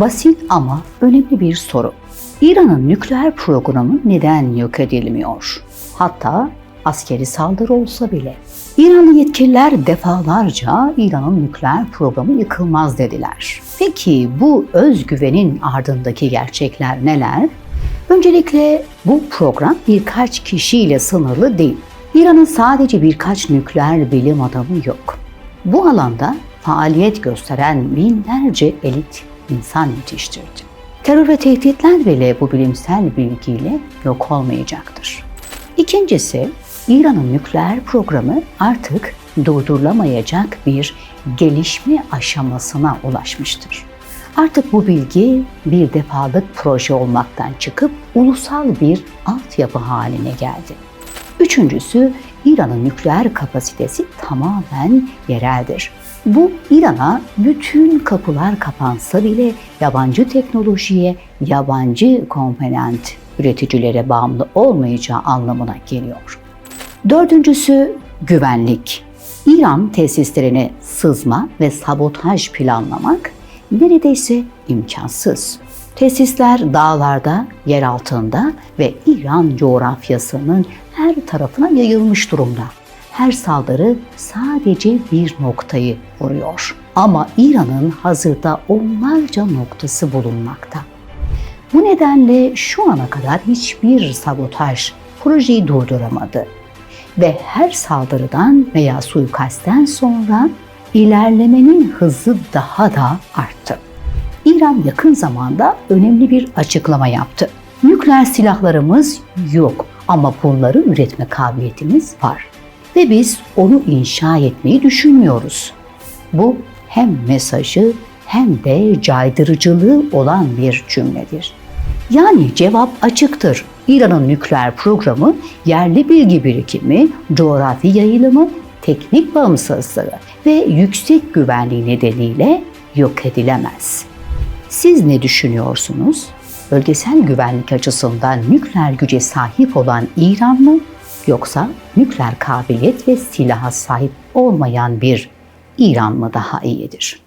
Basit ama önemli bir soru. İran'ın nükleer programı neden yok edilmiyor? Hatta askeri saldırı olsa bile. İranlı yetkililer defalarca İran'ın nükleer programı yıkılmaz dediler. Peki bu özgüvenin ardındaki gerçekler neler? Öncelikle bu program birkaç kişiyle sınırlı değil. İran'ın sadece birkaç nükleer bilim adamı yok. Bu alanda faaliyet gösteren binlerce elit insan yetiştirdi. Terör ve tehditler bile bu bilimsel bilgiyle yok olmayacaktır. İkincisi, İran'ın nükleer programı artık durdurulamayacak bir gelişme aşamasına ulaşmıştır. Artık bu bilgi bir defalık proje olmaktan çıkıp ulusal bir altyapı haline geldi. Üçüncüsü, İran'ın nükleer kapasitesi tamamen yereldir. Bu İran'a bütün kapılar kapansa bile yabancı teknolojiye, yabancı komponent üreticilere bağımlı olmayacağı anlamına geliyor. Dördüncüsü güvenlik. İran tesislerine sızma ve sabotaj planlamak neredeyse imkansız. Tesisler dağlarda, yer altında ve İran coğrafyasının her tarafına yayılmış durumda. Her saldırı sadece bir noktayı vuruyor. Ama İran'ın hazırda onlarca noktası bulunmakta. Bu nedenle şu ana kadar hiçbir sabotaj projeyi durduramadı ve her saldırıdan veya suikastten sonra ilerlemenin hızı daha da arttı. İran yakın zamanda önemli bir açıklama yaptı. Nükleer silahlarımız yok ama bunları üretme kabiliyetimiz var ve biz onu inşa etmeyi düşünmüyoruz. Bu hem mesajı hem de caydırıcılığı olan bir cümledir. Yani cevap açıktır. İran'ın nükleer programı yerli bilgi birikimi, coğrafi yayılımı, teknik bağımsızlığı ve yüksek güvenliği nedeniyle yok edilemez. Siz ne düşünüyorsunuz? Bölgesel güvenlik açısından nükleer güce sahip olan İran mı yoksa nükleer kabiliyet ve silaha sahip olmayan bir İran mı daha iyidir?